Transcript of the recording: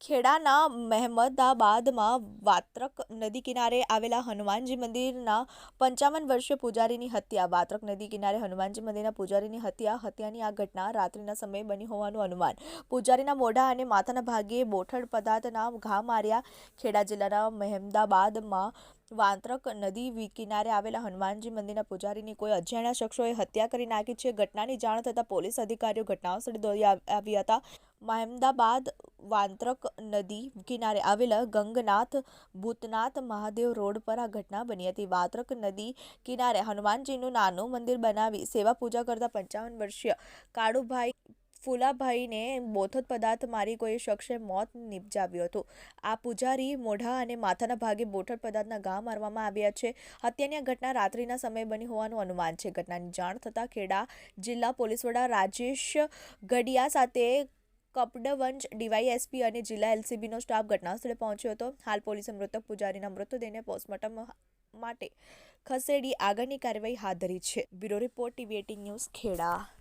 ખેડાના મહેમદાબાદમાં વાત્રક નદી કિનારે આવેલા હનુમાનજી મંદિરના પંચાવન વર્ષીય પૂજારીની હત્યા. વાત્રક નદી કિનારે હનુમાનજી મંદિરના પૂજારીની હત્યા. હત્યાની આ ઘટના રાત્રિના સમયે બની હોવાનું અનુમાન. પૂજારીના મોઢા અને માથાના ભાગે બોથડ પદાર્થના ઘા માર્યા. ખેડા જિલ્લાના મહેમદાબાદમાં વાંત્રક નદી કિનારે આવેલા હનુમાનજી મંદિરના પૂજારીની કોઈ અજાણ્યા શખ્સોએ હત્યા કરી નાખી છે. ઘટનાની જાણ થતાં પોલીસ અધિકારીઓ ઘટનાસ્થળે દોડી આવ- આવ્યા હતા. મહેમદાબાદ વાંત્રક નદી કિનારે આવેલા ગંગનાથ ભૂતનાથ મહાદેવ રોડ પર આ ઘટના બની હતી. વાંત્રક નદી કિનારે હનુમાનજીનું નાનું મંદિર બનાવી સેવા પૂજા કરતા પંચાવન વર્ષીય કાળુભાઈ ફુલાભાઈને બોથડ પદાર્થ મારી કોઈ શખ્સે મોત નિપજાવ્યું હતું. આ પૂજારી મોઢા અને માથાના ભાગે બોથડ પદાર્થના ઘા મારવામાં આવ્યા છે. હત્યાની આ ઘટના રાત્રિના સમયે બની હોવાનું અનુમાન છે. ઘટનાની જાણ થતાં ખેડા જિલ્લા પોલીસ વડા રાજેશ ગઢિયા સાથે કપડવંજ ડીવાયએસપી અને જિલ્લા એલસીબીનો સ્ટાફ ઘટનાસ્થળે પહોંચ્યો હતો. હાલ પોલીસે મૃતક પૂજારીના મૃતદેહને પોસ્ટમોર્ટમ માટે ખસેડી આગળની કાર્યવાહી હાથ ધરી છે. Bureau report TV eighteen news Kheda.